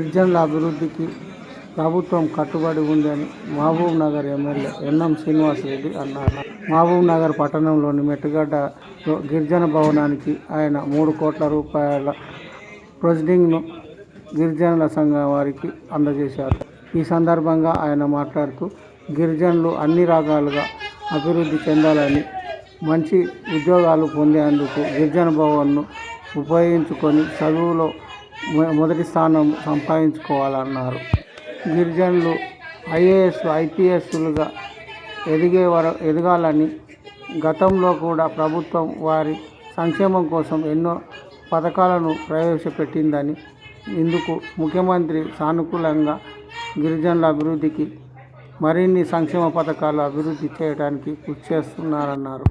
గిరిజనుల అభివృద్ధికి ప్రభుత్వం కట్టుబడి ఉందని మహబూబ్ నగర్ ఎమ్మెల్యే ఎన్ఎం శ్రీనివాస్ రెడ్డి అన్నారు. మహబూబ్ నగర్ పట్టణంలోని మెట్టుగడ్డలో గిరిజన భవనానికి ఆయన మూడు కోట్ల రూపాయల ప్రొసీడింగ్ను గిరిజనుల సంఘం వారికి అందజేశారు. ఈ సందర్భంగా ఆయన మాట్లాడుతూ గిరిజనులు అన్ని రకాలుగా అభివృద్ధి చెందాలని మంచి ఉద్యోగాలు పొందేందుకు గిరిజన భవన్ను ఉపయోగించుకొని చదువులో మొదటి స్థానం సంపాదించుకోవాలన్నారు. గిరిజనులు ఐఏఎస్లు ఐపీఎస్లుగా ఎదిగే వర ఎదగాలని గతంలో కూడా ప్రభుత్వం వారి సంక్షేమం కోసం ఎన్నో పథకాలను ప్రవేశపెట్టిందని ఇందుకు ముఖ్యమంత్రి సానుకూలంగా గిరిజనుల అభివృద్ధికి మరిన్ని సంక్షేమ పథకాలు అభివృద్ధి చేయడానికి కృషి చేస్తున్నారన్నారు.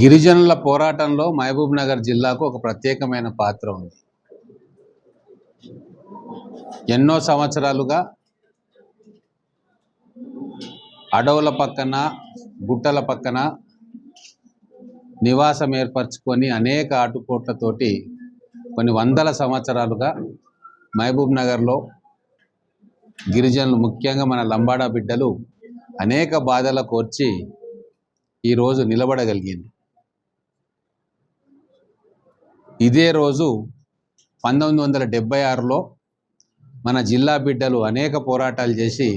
గిరిజనుల పోరాటంలో మహబూబ్ నగర్ జిల్లాకు ఒక ప్రత్యేకమైన పాత్ర ఉంది. ఎన్నో సంవత్సరాలుగా అడవుల పక్కన గుట్టల పక్కన నివాసం ఏర్పరచుకొని అనేక ఆటుపోట్లతోటి కొన్ని వందల సంవత్సరాలుగా మహబూబ్ నగర్లో గిరిజనులు ముఖ్యంగా మన లంబాడా బిడ్డలు అనేక బాధలకు వచ్చి ఈరోజు నిలబడగలిగింది. ఇదే రోజు పంతొమ్మిది వందల డెబ్బై ఆరులో మన జిల్లా బిడ్డలు అనేక పోరాటాలు చేసి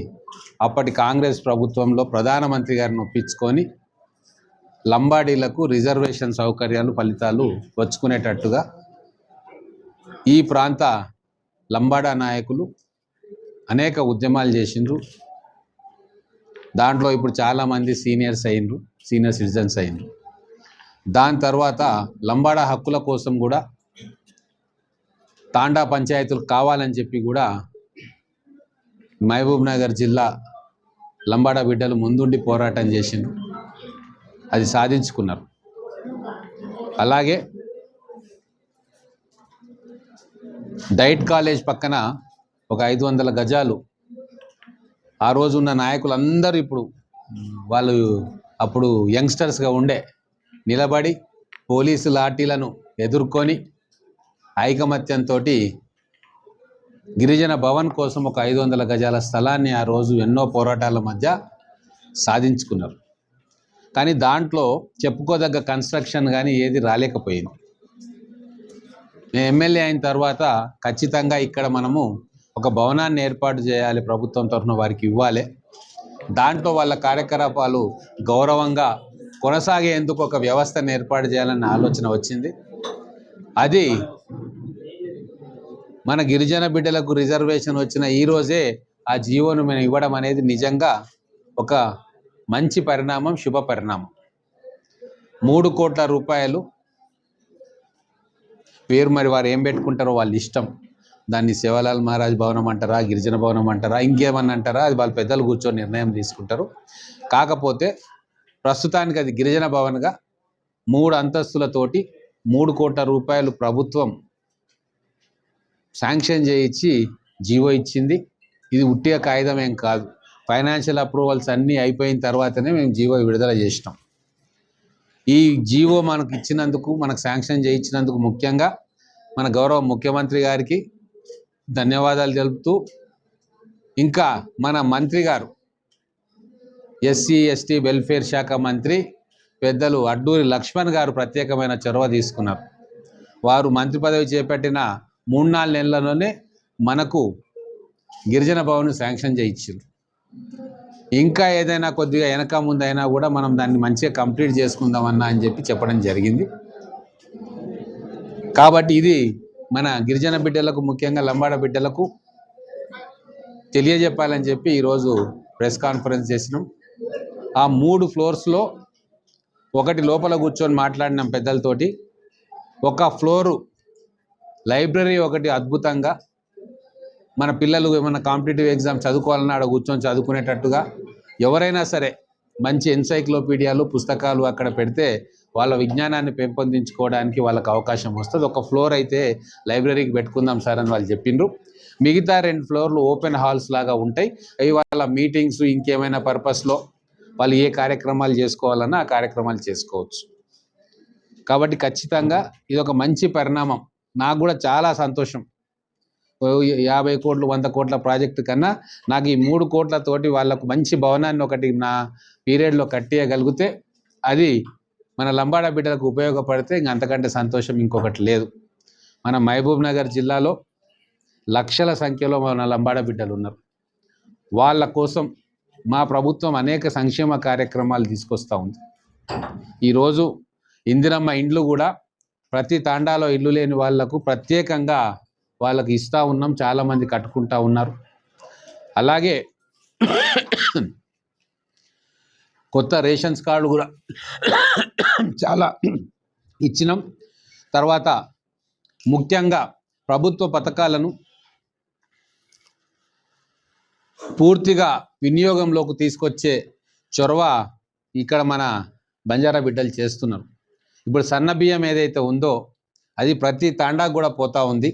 అప్పటి కాంగ్రెస్ ప్రభుత్వంలో ప్రధానమంత్రి గారిని ఒప్పించుకొని లంబాడీలకు రిజర్వేషన్ సౌకర్యాలు ఫలితాలు వచ్చుకునేటట్టుగా ఈ ప్రాంత లంబాడా నాయకులు అనేక ఉద్యమాలు చేసిండ్రు. దాంట్లో ఇప్పుడు చాలామంది సీనియర్స్ అయినరు. సీనియర్ సిటిజన్స్ అయింది. దాని తర్వాత లంబాడా హక్కుల కోసం కూడా తాండా పంచాయతీలు కావాలని చెప్పి కూడా మహబూబ్ నగర్ జిల్లా లంబాడా బిడ్డలు ముందుండి పోరాటం చేసిండ్రు. అది సాధించుకున్నారు. అలాగే డైట్ కాలేజ్ పక్కన ఒక ఐదు వందల గజాలు ఆ రోజు ఉన్న నాయకులందరూ ఇప్పుడు వాళ్ళు అప్పుడు యంగ్స్టర్స్గా ఉండే నిలబడి పోలీసు లాఠీలను ఎదుర్కొని ఐకమత్యంతో గిరిజన భవన్ కోసం ఒక ఐదు వందల గజాల స్థలాన్ని ఆ రోజు ఎన్నో పోరాటాల మధ్య సాధించుకున్నారు. కానీ దాంట్లో చెప్పుకోదగ్గ కన్స్ట్రక్షన్ కానీ ఏది రాలేకపోయింది. నేను ఎమ్మెల్యే అయిన తర్వాత ఖచ్చితంగా ఇక్కడ మనము ఒక భవనాన్ని ఏర్పాటు చేయాలి ప్రభుత్వం తరఫున వారికి ఇవ్వాలి. దాంట్లో వాళ్ళ కార్యకలాపాలు గౌరవంగా కొనసాగేందుకు ఒక వ్యవస్థను ఏర్పాటు చేయాలన్న ఆలోచన వచ్చింది. అది మన గిరిజన బిడ్డలకు రిజర్వేషన్ వచ్చిన ఈరోజే ఆ జీవోను మేము ఇవ్వడం అనేది నిజంగా ఒక మంచి పరిణామం శుభ పరిణామం. మూడు కోట్ల రూపాయలు పేరు మరి వారు ఏం పెట్టుకుంటారో వాళ్ళ ఇష్టం. దాన్ని శివలాల్ మహారాజ్ భవనం అంటారా గిరిజన భవనం అంటారా ఇంకేమన్నా అంటారా? అది వాళ్ళ పెద్దలు కూర్చొని నిర్ణయం తీసుకుంటారు. కాకపోతే ప్రస్తుతానికి అది గిరిజన భవన్గా మూడు అంతస్తులతోటి మూడు కోట్ల రూపాయలు ప్రభుత్వం శాంక్షన్ చేయించి జీవో ఇచ్చింది. ఇది ఉట్టిగా కాగితం ఏం కాదు. ఫైనాన్షియల్ అప్రూవల్స్ అన్నీ అయిపోయిన తర్వాతనే మేము జీవో విడుదల చేసినాం. ఈ జీవో మనకు ఇచ్చినందుకు మనకు శాంక్షన్ చేయించినందుకు ముఖ్యంగా మన గౌరవ ముఖ్యమంత్రి గారికి ధన్యవాదాలు తెలుపుతూ ఇంకా మన మంత్రి గారు ఎస్సీ ఎస్టీ వెల్ఫేర్ శాఖ మంత్రి పెద్దలు అడ్డూరి లక్ష్మణ్ గారు ప్రత్యేకమైన చొరవ తీసుకున్నారు. వారు మంత్రి పదవి చేపట్టిన మూడు నాలుగు నెలల్లోనే మనకు గిరిజన భవన్ శాంక్షన్ చేయించారు ఇంకా ఏదైనా కొద్దిగా వెనక ముందైనా కూడా మనం దాన్ని మంచిగా కంప్లీట్ చేసుకుందామన్నా అని చెప్పి చెప్పడం జరిగింది. కాబట్టి ఇది మన గిరిజన బిడ్డలకు ముఖ్యంగా లంబాడ బిడ్డలకు తెలియజెప్పాలని చెప్పి ఈరోజు ప్రెస్ కాన్ఫరెన్స్ చేసినాం. ఆ మూడు ఫ్లోర్స్లో ఒకటి లోపల కూర్చొని మాట్లాడినాం పెద్దలతోటి. ఒక ఫ్లోరు లైబ్రరీ ఒకటి అద్భుతంగా. మన పిల్లలు ఏమైనా కాంపిటేటివ్ ఎగ్జామ్ చదువుకోవాలన్నా ఆడ కూర్చొని చదువుకునేటట్టుగా. ఎవరైనా సరే మంచి ఎన్సైక్లోపీడియాలు పుస్తకాలు అక్కడ పెడితే వాళ్ళ విజ్ఞానాన్ని పెంపొందించుకోవడానికి వాళ్ళకి అవకాశం వస్తుంది. ఒక ఫ్లోర్ అయితే లైబ్రరీకి పెట్టుకుందాం సార్ అని వాళ్ళు చెప్పిండ్రు. మిగతా రెండు ఫ్లోర్లు ఓపెన్ హాల్స్ లాగా ఉంటాయి. అవి వాళ్ళ మీటింగ్స్ ఇంకేమైనా పర్పస్లో వాళ్ళు ఏ కార్యక్రమాలు చేసుకోవాలన్నా ఆ కార్యక్రమాలు చేసుకోవచ్చు. కాబట్టి ఖచ్చితంగా ఇది ఒక మంచి పరిణామం. నాకు కూడా చాలా సంతోషం. యాభై కోట్లు వంద కోట్ల ప్రాజెక్టు కన్నా నాకు ఈ మూడు కోట్లతోటి వాళ్ళకు మంచి భవనాన్ని ఒకటి నా పీరియడ్లో కట్టేయగలిగితే అది మన లంబాడ బిడ్డలకు ఉపయోగపడితే ఇంక అంతకంటే సంతోషం ఇంకొకటి లేదు. మన మహబూబ్ నగర్ జిల్లాలో లక్షల సంఖ్యలో మన లంబాడ బిడ్డలు ఉన్నారు. వాళ్ళ కోసం మా ప్రభుత్వం అనేక సంక్షేమ కార్యక్రమాలు తీసుకొస్తూ ఉంది. ఈరోజు ఇందిరమ్మ ఇండ్లు కూడా ప్రతి తాండాలో ఇల్లు లేని వాళ్ళకు ప్రత్యేకంగా వాళ్ళకి ఇస్తూ ఉన్నాం. చాలామంది కట్టుకుంటా ఉన్నారు. అలాగే కొత్త రేషన్స్ కార్డు కూడా చాలా ఇచ్చినాం. తర్వాత ముఖ్యంగా ప్రభుత్వ పథకాలను పూర్తిగా వినియోగంలోకి తీసుకొచ్చే చొరవ ఇక్కడ మన బంజారా బిడ్డలు చేస్తున్నారు. ఇప్పుడు సన్న బియ్యం ఏదైతే ఉందో అది ప్రతి తాండాకు కూడా పోతా ఉంది.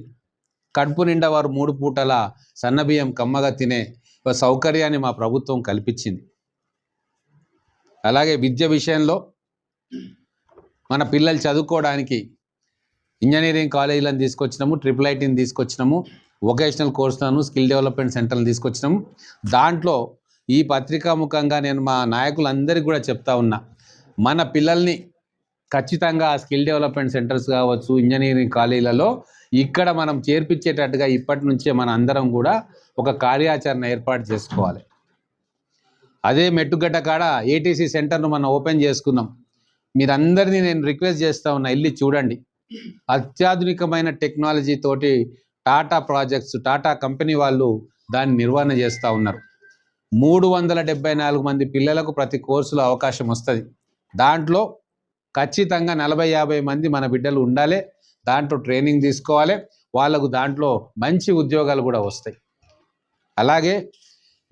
కడుపు నిండా వారు మూడు పూటల సన్న బియ్యం కమ్మగా తినే ఒక సౌకర్యాన్ని మా ప్రభుత్వం కల్పించింది. అలాగే విద్య విషయంలో మన పిల్లలు చదువుకోవడానికి ఇంజనీరింగ్ కాలేజీలను తీసుకొచ్చినాము ట్రిపుల్ ఐటీని తీసుకొచ్చినాము వొకేషనల్ కోర్సులను స్కిల్ డెవలప్మెంట్ సెంటర్లు తీసుకొచ్చినాము. దాంట్లో ఈ పత్రికా ముఖంగా నేను మా నాయకులందరికీ కూడా చెప్తా ఉన్నా మన పిల్లల్ని ఖచ్చితంగా ఆ స్కిల్ డెవలప్మెంట్ సెంటర్స్ కావచ్చు ఇంజనీరింగ్ కాలేజీలలో ఇక్కడ మనం చేర్పించేటట్టుగా ఇప్పటి నుంచే మన అందరం కూడా ఒక కార్యాచరణ ఏర్పాటు చేసుకోవాలి. అదే మెట్టుగడ్డ కాడ ఏటీసీ సెంటర్ను మనం ఓపెన్ చేసుకున్నాం మీరందరినీ నేను రిక్వెస్ట్ చేస్తా ఉన్నా వెళ్ళి చూడండి. అత్యాధునికమైన టెక్నాలజీ తోటి టాటా ప్రాజెక్ట్స్ టాటా కంపెనీ వాళ్ళు దాన్ని నిర్వహణ చేస్తూ ఉన్నారు. మూడు వందల డెబ్బై నాలుగు మంది పిల్లలకు ప్రతి కోర్సులో అవకాశం వస్తుంది. దాంట్లో ఖచ్చితంగా నలభై యాభై మంది మన బిడ్డలు ఉండాలి దాంట్లో ట్రైనింగ్ తీసుకోవాలి వాళ్ళకు దాంట్లో మంచి ఉద్యోగాలు కూడా వస్తాయి. అలాగే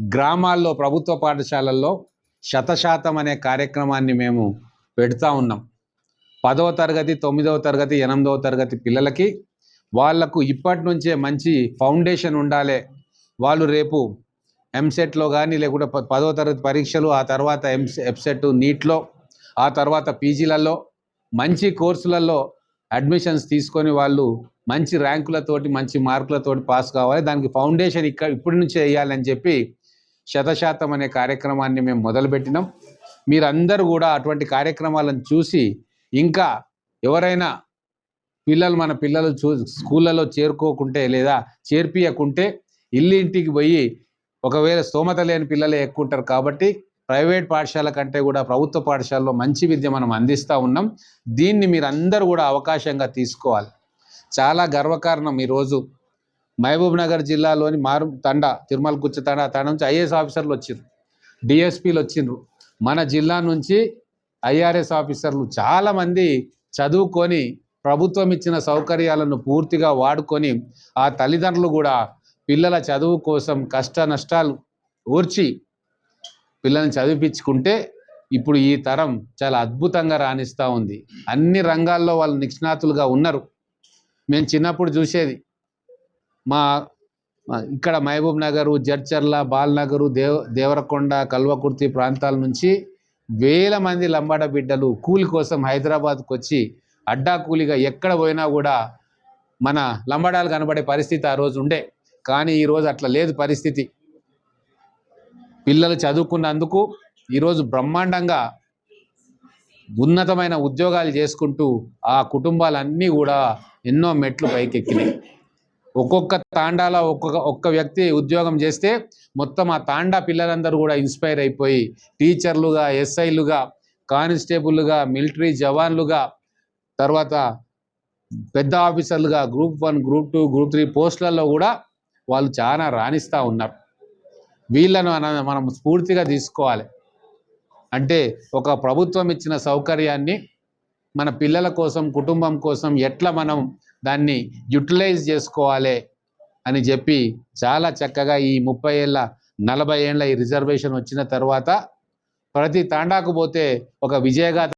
గ్రామాల్లో ప్రభుత్వ పాఠశాలల్లో శతశాతం అనే కార్యక్రమాన్ని మేము పెడతా ఉన్నాం. పదవ తరగతి తొమ్మిదవ తరగతి ఎనిమిదవ తరగతి పిల్లలకి వాళ్ళకు ఇప్పటి నుంచే మంచి ఫౌండేషన్ ఉండాలి. వాళ్ళు రేపు ఎంసెట్లో కానీ లేకుంటే ప- పదవ తరగతి పరీక్షలు ఆ తర్వాత ఎంసె ఎఫ్సెట్ నీట్లో ఆ తర్వాత పీజీలలో మంచి కోర్సులలో అడ్మిషన్స్ తీసుకొని వాళ్ళు మంచి ర్యాంకులతోటి మంచి మార్కులతోటి పాస్ కావాలి. దానికి ఫౌండేషన్ ఇక్కడ ఇప్పటి నుంచే వేయాలని చెప్పి శతశాతం అనే కార్యక్రమాన్ని మేము మొదలుపెట్టినాం. మీరందరూ కూడా అటువంటి కార్యక్రమాలను చూసి ఇంకా ఎవరైనా పిల్లలు మన పిల్లలు చూ స్కూళ్ళలో చేరుకోకుంటే లేదా చేర్పియకుంటే ఇల్లు ఇంటికి పోయి ఒకవేళ స్తోమత లేని పిల్లలే ఎక్కువ ఉంటారు కాబట్టి ప్రైవేట్ పాఠశాల కంటే కూడా ప్రభుత్వ పాఠశాలలో మంచి విద్య మనం అందిస్తూ ఉన్నాం. దీన్ని మీరందరూ కూడా అవకాశంగా తీసుకోవాలి. చాలా గర్వకారణం ఈరోజు మహబూబ్ నగర్ జిల్లాలోని మారు తండ తిరుమల గుచ్చ తండ తండ నుంచి ఐఏఎస్ ఆఫీసర్లు వచ్చిండ్రు డిఎస్పీలు వచ్చిండ్రు మన జిల్లా నుంచి ఐఆర్ఎస్ ఆఫీసర్లు చాలామంది చదువుకొని ప్రభుత్వం ఇచ్చిన సౌకర్యాలను పూర్తిగా వాడుకొని ఆ తల్లిదండ్రులు కూడా పిల్లల చదువు కోసం కష్ట నష్టాలు ఓర్చి పిల్లల్ని చదివిపించుకుంటే ఇప్పుడు ఈ తరం చాలా అద్భుతంగా రాణిస్తూ ఉంది. అన్ని రంగాల్లో వాళ్ళు నిష్ణాతులుగా ఉన్నారు. మేము చిన్నప్పుడు చూసేది. మా ఇక్కడ మహబూబ్ నగరు జడ్చర్ల బాల్నగరు దేవ దేవరకొండ కల్వకుర్తి ప్రాంతాల నుంచి వేల మంది లంబాడ బిడ్డలు కూలి కోసం హైదరాబాద్కు వచ్చి అడ్డా కూలిగా ఎక్కడ పోయినా కూడా మన లంబాడాలు కనబడే పరిస్థితి ఆ రోజు ఉండే. కానీ ఈరోజు అట్లా లేదు పరిస్థితి. పిల్లలు చదువుకున్నందుకు ఈరోజు బ్రహ్మాండంగా ఉన్నతమైన ఉద్యోగాలు చేసుకుంటూ ఆ కుటుంబాలన్నీ కూడా ఎన్నో మెట్లు పైకెక్కినాయి. ఒక్కొక్క తాండాలో ఒక్కొక్క ఒక్క వ్యక్తి ఉద్యోగం చేస్తే మొత్తం ఆ తాండా పిల్లలందరూ కూడా ఇన్స్పైర్ అయిపోయి టీచర్లుగా ఎస్ఐలుగా కానిస్టేబుల్గా మిలిటరీ జవాన్లుగా తర్వాత పెద్ద ఆఫీసర్లుగా group one group two group three పోస్టులలో కూడా వాళ్ళు చాలా రాణిస్తూ ఉన్నారు. వీళ్ళను మనం స్ఫూర్తిగా తీసుకోవాలి. అంటే ఒక ప్రభుత్వం ఇచ్చిన సౌకర్యాన్ని మన పిల్లల కోసం కుటుంబం కోసం ఎట్లా మనం దాన్ని యూటిలైజ్ చేసుకోవాలి అని చెప్పి చాలా చక్కగా ఈ ముప్పై ఏళ్ళ నలభై ఏళ్ళ ఈ రిజర్వేషన్ వచ్చిన తర్వాత ప్రతి తాండాకు పోతే ఒక విజయగాథ